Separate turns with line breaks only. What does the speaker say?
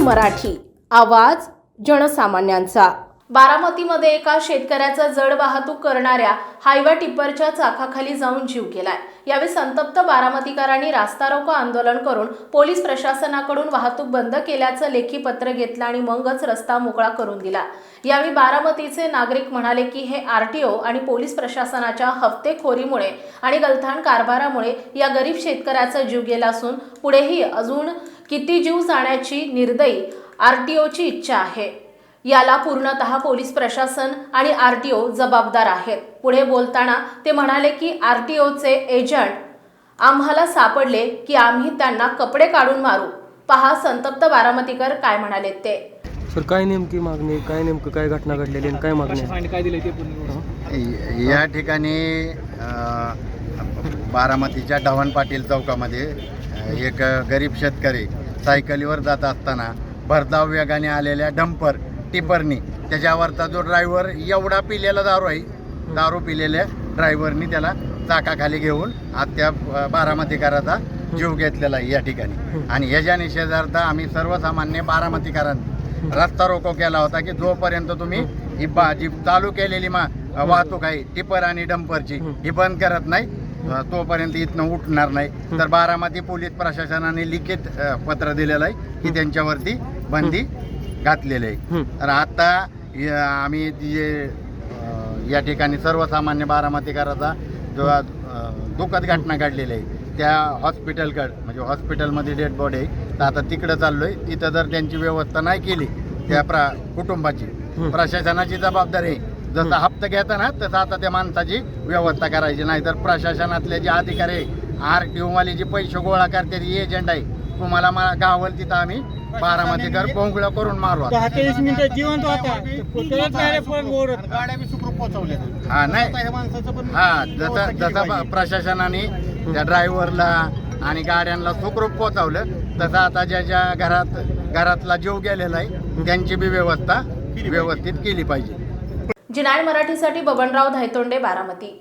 मराठी. आवाज जनसामान्यांचा. बारामतीमध्ये एका शेतकऱ्याचा जड वाहतूक करणाऱ्या हायवा टिप्परच्या चाकाखाली जाऊन जीव गेलाय. यावेळी संतप्त बारामतीकरांनी रास्ता रोको आंदोलन करून पोलीस प्रशासनाकडून वाहतूक बंद केल्याचं लेखी पत्र घेतलं आणि मगच रस्ता मोकळा करून दिला. यावेळी बारामतीचे नागरिक म्हणाले की हे आरटीओ आणि पोलीस प्रशासनाच्या हफ्तेखोरीमुळे आणि गलथान कारभारामुळे या गरीब शेतकऱ्याचा जीव गेला असून पुढेही अजून किती जीव जाण्याची निर्दयी आरटीओची इच्छा आहे याला पूर्णतः पोलीस प्रशासन आणि आरटीओ जबाबदार आहेत पुढे बोलताना ते म्हणाले की आरटीओचे एजंट आम्हाला सापडले की आम्ही त्यांना कपडे काढून मारू पहा संतप्त बारामतीकर काय म्हणाले ते
सर काय नेमकी मागणी? काय नेमकं काय घटना घडलेली आणि काय मागणी आहे?
काय ते पण
य- या ठिकाणी अ, बारामतीच्या ढवण पाटील चौकामध्ये अ, एक गरीब शेतकरी सायकलीवर जात असताना भरधाव वेगाने आलेल्या डंपर टिपरनी त्याच्यावरचा जो ड्रायव्हर एवढा पिलेला दारू आहे दारू पिलेल्या ड्रायव्हरनी त्याला चाकाखाली घेऊन आज त्या बारामतीकाराचा जीव घेतलेला आहे या ठिकाणी. आणि ह्याच्या निषेधार्थ आम्ही सर्वसामान्य बारामतीकारांनी रस्ता रोको केला होता की जोपर्यंत तुम्ही ही बा जी चालू केलेली मा वाहतूक आहे टिपर आणि डंपरची ही बंद करत नाही तोपर्यंत इथनं उठणार नाही. तर बारामती पोलीस प्रशासनाने लिखित पत्र दिलेलं आहे की त्यांच्यावरती बंदी घातलेली आहे. तर आता आम्ही जे या ठिकाणी सर्वसामान्य बारामतीकराचा जो दुःखद घटना घडलेली आहे त्या हॉस्पिटलकडं म्हणजे हॉस्पिटलमध्ये डेड बॉडी आहे. तर आता तिकडं चाललो आहे तिथं जर त्यांची व्यवस्था नाही केली त्या प्रा कुटुंबाची. प्रशासनाची जबाबदारी आहे. जसं हप्ता घेता ना तसं आता त्या माणसाची व्यवस्था करायची. नाही तर प्रशासनातले जे अधिकारी आहे आर टी ओवाले जे पैसे गोळा करते एजंट आहे. तुम्हाला मला गावल तिथं आम्ही बारामतीकर पोंगळ करून मारू
मिनिटं जिवंत होता.
गाड्या पोहोचवल्या.
हा नाही. हा जसं जसं. प्रशासनाने त्या ड्रायव्हरला आणि गाड्यांना सुखरूप पोचवलं तसं आता ज्या ज्या घरात घरातला जीव गेलेला आहे त्यांची बी व्यवस्था व्यवस्थित केली पाहिजे.
जिनाय मराठीसाठी बबनराव धायतोंडे बारामती